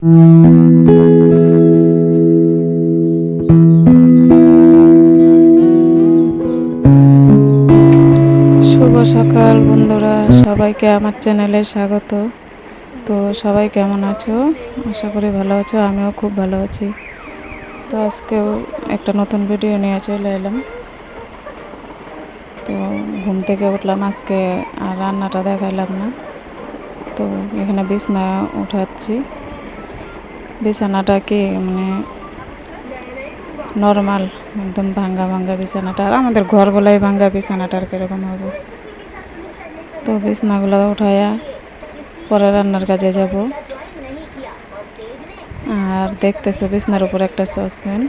শুভ সকাল বন্ধুরা, সবাইকে আমার চ্যানেলে স্বাগত। তো সবাই কেমন আছো? আশা করি ভালো আছো, আমিও খুব ভালো আছি। তো আজকেও একটা নতুন ভিডিও নিয়ে চলে এলাম। তো ঘুম থেকে উঠলাম, আজকে আর রান্নাটা দেখাইলাম না। তো এখানে বিছনা উঠাচ্ছি। বিছানাটা কি মানে নর্মাল একদম ভাঙ্গা ভাঙ্গা বিছানাটা। আর আমাদের ঘরগুলাই ভাঙ্গা বিছানাটার কীরকম হবে? তো বিছনাগুলো উঠাইয়া পরে রান্নার কাজে যাব। আর দেখতেছো বিছনার উপর একটা সসপ্যান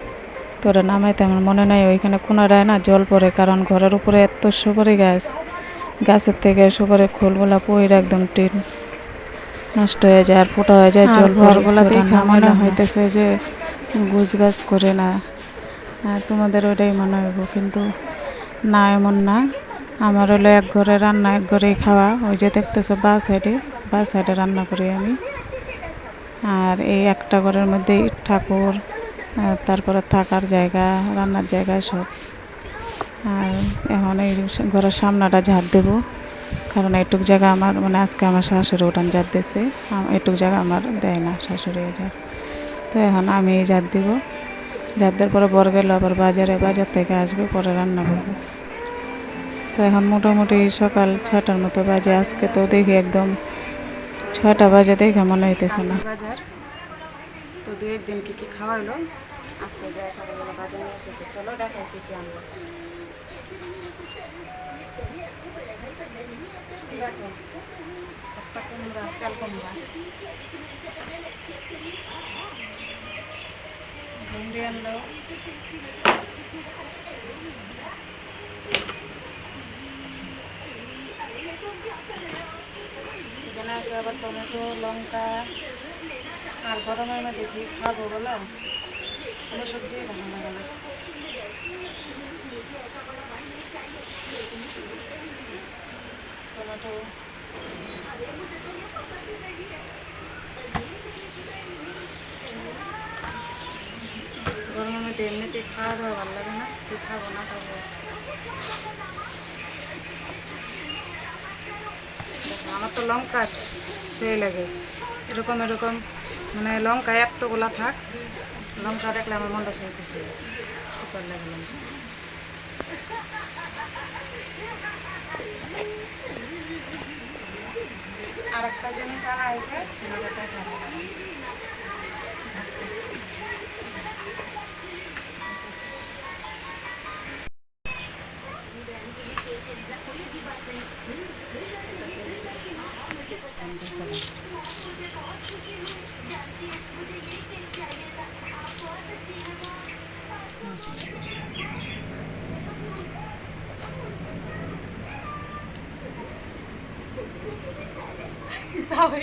তো ওটা নামাইতে আমার মনে নাই, ওইখানে কোনাডায় না জল পড়ে, কারণ ঘরের উপরে এত সুপারি গাছ। গাছের থেকে সুপারি খোলগুলা পইরা একদম টিন। নষ্ট হয়ে যায় আর ফোটা হয়ে যায় জল ঘরগুলা দেখে মনে হইতেছে যে গুছ গাছ করে না। আর তোমাদের ওটাই মনে হইব কিন্তু না এমন না। আমার হলো এক ঘরে রান্না এক ঘরেই খাওয়া। ওই যে দেখতেছো বা সাইডে বা সাইডে রান্না করি আমি। আর এই একটা ঘরের মধ্যে ঠাকুর তারপরে থাকার জায়গা রান্নার জায়গা সব। আর এখন এই ঘরের সামনাটা ঝাড় দেবো। কারণ এটুক জায়গা আমার মানে আজকে আমার শাশুড়ি উঠান ঝাড় দিছে। এটুক জায়গা আমার দেয় না শাশুড়ি ঝাড় তো এখন আমি ঝাড় দিব। ঝাড় দেওয়ার পরে বর গেল আবার বাজারে, বাজার থেকে আসবে, পরে রান্না করব। তো এখন মোটামুটি সকাল ছটার মতো বাজে। আজকে তো দেখি একদম ছটা বাজে দেখে মনে হইতেছে না। তো একদিন চলো দেখো আনব একটা কুমড়া চাল আছে আবার টমেটো লঙ্কা আর গরমের মধ্যে খাব বলো কোনো সবজি ভালো লাগে না টমেটো গরমের মধ্যে এমনিতে খাওয়া দাওয়া ভালো লাগে না? কি খাব না খাব আমার তো লঙ্কা সেই লাগে। এরকম এরকম। মানে লঙ্কা এতগুলা থাক। লঙ্কা দেখলে আমার মনটা সেই খুশি লাগে লঙ্কা চালা জিনিস আনা হয়েছে। তোমাদের দেখাবো।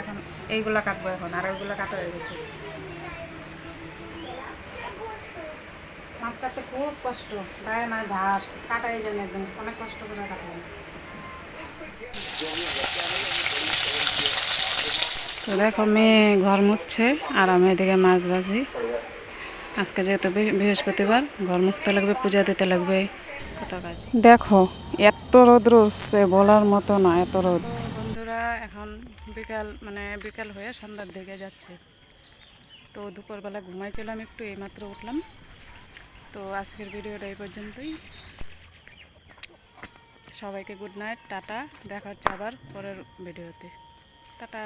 এখন এইগুলা কাটবো এখন আর ওইগুলো কাটা হয়ে গেছে। মাছ কাটতে খুব কষ্ট গায়ে না? ধার কাটাই যায় একদম অনেক কষ্ট করে কাটলাম তো দেখো মেয়ে ঘর মুছছে আর আমি এদিকে মাছ ভাজি। আজকে যেহেতু বৃহস্পতিবার ঘর মুছতে লাগবে পূজা দিতে লাগবে। কত কাজ দেখো এত রোদ্র উঠছে বলার মতো না এত রোদ বন্ধুরা এখন বিকাল মানে বিকাল হয়ে সন্ধ্যার দিকে যাচ্ছে। তো দুপুরবেলা ঘুমাইছিলাম একটু এইমাত্র উঠলাম। তো আজকের ভিডিওটা এই পর্যন্তই। সবাইকে গুড নাইট টাটা। দেখা হচ্ছে আবার পরের ভিডিওতে। টাটা।